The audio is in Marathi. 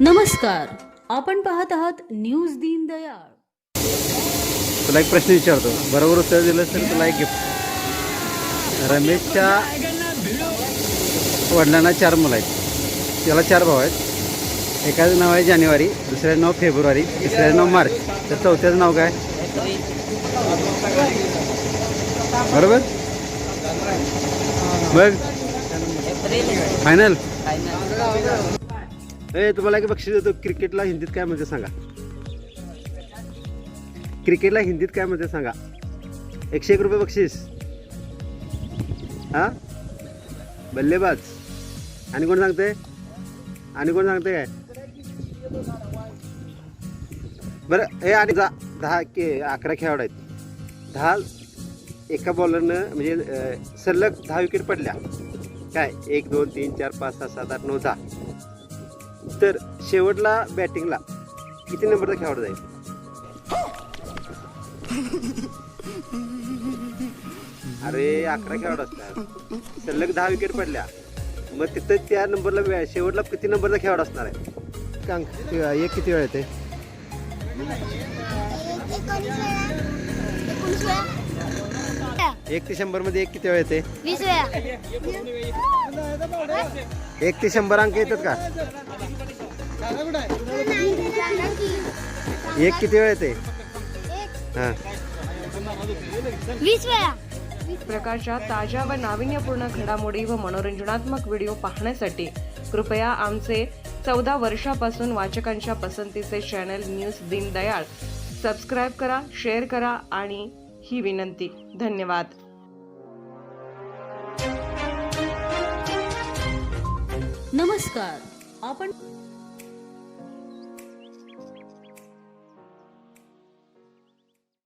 नमस्कार. आपण पाहत आहात न्यूज दीनदयाळ तुला एक प्रश्न विचारतो. बरोबर उत्तर दिलं तर तुला एक गिफ्ट रमेशच्या वडिलांना चार मुलं आहेत. त्याला चार भाऊ आहेत. एकाचं नाव आहे जानेवारी दुसऱ्याचं नाव फेब्रुवारी तिसऱ्याचं नाव मार्च. तर चौथ्याचं नाव काय? बरोबर? बघ फायनल. ए तुम्हाला एक बक्षीस देतो. क्रिकेटला हिंदीत काय म्हणजे सांगा? क्रिकेटला हिंदीत काय म्हणते सांगा? एकशे एक रुपये बक्षीस. हा? बल्लेबाज. आणि कोण सांगते आणि कोण सांगते काय? बरं हे आणि दहा दहा के अकरा खेळाडू आहेत. दहा एका बॉलरनं म्हणजे सलग दहा विकेट पडल्या. काय? एक दोन तीन चार पाच सहा सात आठ नऊ दहा. तर शेवटला बॅटिंगला किती नंबरचा खेळाडू जाईल? अरे अकरा खेळाडू असतात सलग दहा विकेट पडल्या. मग तिथं त्या नंबरला वे- शेवटला किती नंबरचा खेळाडू असणार आहे? कांक एक किती वेळ येते? एकोणीस वेळा एक ते शंभरमध्ये एक किती वेळ येते? वीस वेळा. एक ते शंभर अंक येतात का? एक किती वेळ येते? हां. वीस वेळा. प्रकारच्या ताज्या व नाविन्यपूर्ण घडामोडी व मनोरंजनात्मक व्हिडिओ पाहण्यासाठी कृपया आमचे चौदा वर्षापासून वाचकांच्या पसंतीचे चॅनल न्यूज दीनदयाळ सबस्क्राईब करा शेअर करा आणि ही विनंती. धन्यवाद. नमस्कार. आपण